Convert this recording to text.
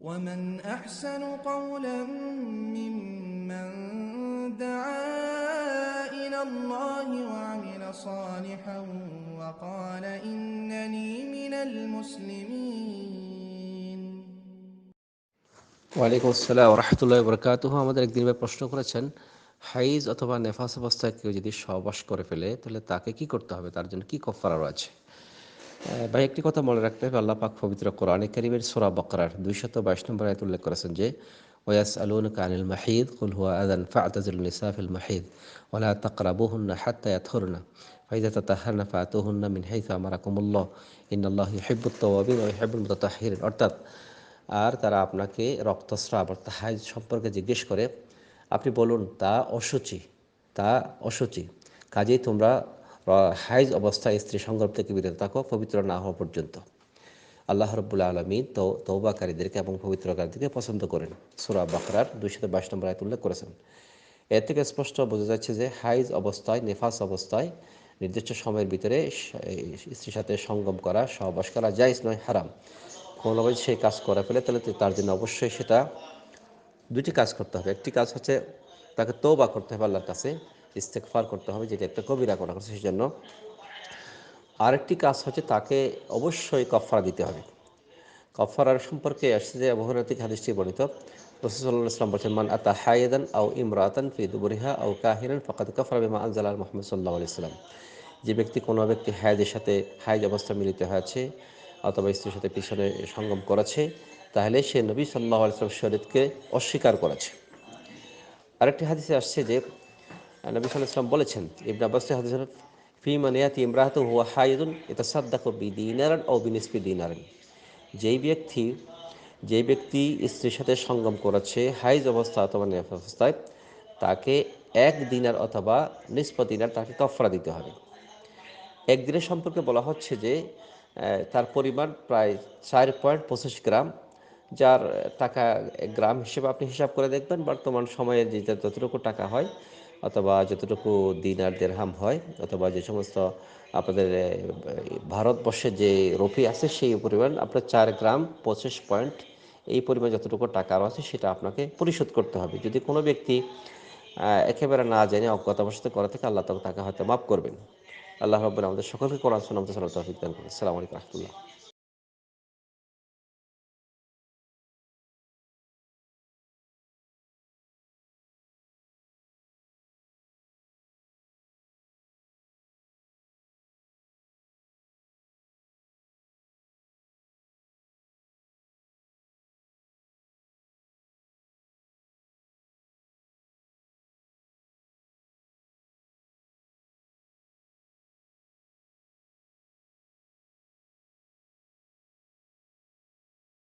ومن أحسن قولا ممن دعا إلى الله وعمل صالحا وقال إنني من المسلمين ওয়ালাইকুম আসসালাম রহমতুল্লাহ বরকাতুহ আমাদের একদিন ভাই প্রশ্ন করেছেন হাইজ অথবা নেফাস অবস্থায় কেউ যদি সহবাস করে ফেলে তাহলে তাকে কি করতে হবে তার জন্য কি কফার আছে আহ, ভাই, একটি কথা মনে রাখতে হবে, আল্লাহ পাক পবিত্র কোরআনে কারিমের সোরা বকরার দুইশত বাইশ নম্বর আয়ত উল্লেখ করেছেন যে ওয়াস আলুন কানিল মাহিদ, কুল হুয়া আদান ফাতাজুল নিসাফিল মাহিদ ওলা তাকরাবুহুন্না হাত্তা ইয়াতহুরনা ফাইদা তাতাহারনা ফাতুহুন্না মিন হাইথা আমারাকুমুল্লাহ, ইন্নাল্লাহ ইউহিব্বুত তাওয়াবিন ওয়া ইউহিব্বুল মুতাতাহহিরিন অর্থাৎ, আর তারা আপনাকে রক্তস্রাব অর্থাৎ হাইজ সম্পর্কে জিজ্ঞেস করে, আপনি বলুন, তা অসুচি তা অসুচি, কাজেই তোমরা হাইজ অবস্থায় স্ত্রী সঙ্গম থেকে বিরত থাকো, পবিত্র না হওয়া পর্যন্ত। আল্লাহ রব্বুল্লা আলমী তৌবাকারীদেরকে এবং পবিত্রকারীদেরকে পছন্দ করেন। সুরা বাকরার দুইশত বাইশ নম্বর আয়ত উল্লেখ করেছেন। এর থেকে স্পষ্ট বোঝা যাচ্ছে যে হাইজ অবস্থায়, নেফাস অবস্থায় নির্দিষ্ট সময়ের ভিতরে স্ত্রীর সাথে সঙ্গম করা, সহবাস করা জায়জ নয়, হারাম। কোনোভাবে সেই কাজ করে ফেলে, তাহলে তার জন্য অবশ্যই সেটা দুটি কাজ করতে হবে। একটি কাজ হচ্ছে তাকে তৌবা করতে হবে আল্লাহর কাছে। ইস্তেকফার করতে হবে, যেটা একটা কবিরা করা সেই জন্য আরেকটি কাজ হচ্ছে তাকে অবশ্যই কফারা দিতে হবে। কফারার সম্পর্কে আসছে যে বহুরাতিক হাদিসটি বর্ণিত রসুল্লাহ ইসলাম বলছেন, মান আতা হায়েদান আও ইমরাতান ফি দুবরিহা আও কাহিরান ফকাত কফরা বিমা আনজালাল মোহাম্মদ সাল্লাহ ইসলাম যে ব্যক্তি কোনো ব্যক্তি হায়দের সাথে হায়জ অবস্থা মিলিত হয়েছে অথবা স্ত্রীর সাথে পিছনে সঙ্গম করেছে, তাহলে সে নবী সাল্লাহ আলিয়াল্লাম শরীরকে অস্বীকার করেছে। আরেকটি হাদিসে আসছে যে নবী ইসলাম বলেছেন, ইবনে আব্বাস হাদিস ফি মানিয়াতি ইমরাহাত হুয়া হাইদুন এটা সাদ্দাকু বি দিনারান ও বিনিসপি দিনারান। যেই ব্যক্তি যেই ব্যক্তি স্ত্রীর সাথে সঙ্গম করেছে, হাইজ অবস্থা অথবা নেফ অবস্থায়, তাকে এক দিনার অথবা নিষ্প দিনার তাকে কফরা দিতে হবে। একদিনের সম্পর্কে বলা হচ্ছে যে তার পরিমাণ প্রায় চার পয়েন্ট পঁচিশ গ্রাম যার টাকা গ্রাম হিসেবে আপনি হিসাব করে দেখবেন, বর্তমান সময়ে যে যতটুকু টাকা হয় অথবা যতটুকু দিন আর দেড়হাম হয় অথবা যে সমস্ত আপনাদের ভারতবর্ষে যে রুপি আছে সেই পরিমাণ আপনার চার গ্রাম পঁচিশ পয়েন্ট এই পরিমাণ যতটুকু টাকা আছে সেটা আপনাকে পরিশোধ করতে হবে। যদি কোনো ব্যক্তি একেবারে না জেনে অজ্ঞতাবশত করে থেকে, আল্লাহ তাকে হয়তো মাফ করবেন। আল্লাহ রব্বুল আমাদের সকলকে শোনাতে সালাম তৌফিক দান করুন। আলাইকুম রহমতুল্লাহ।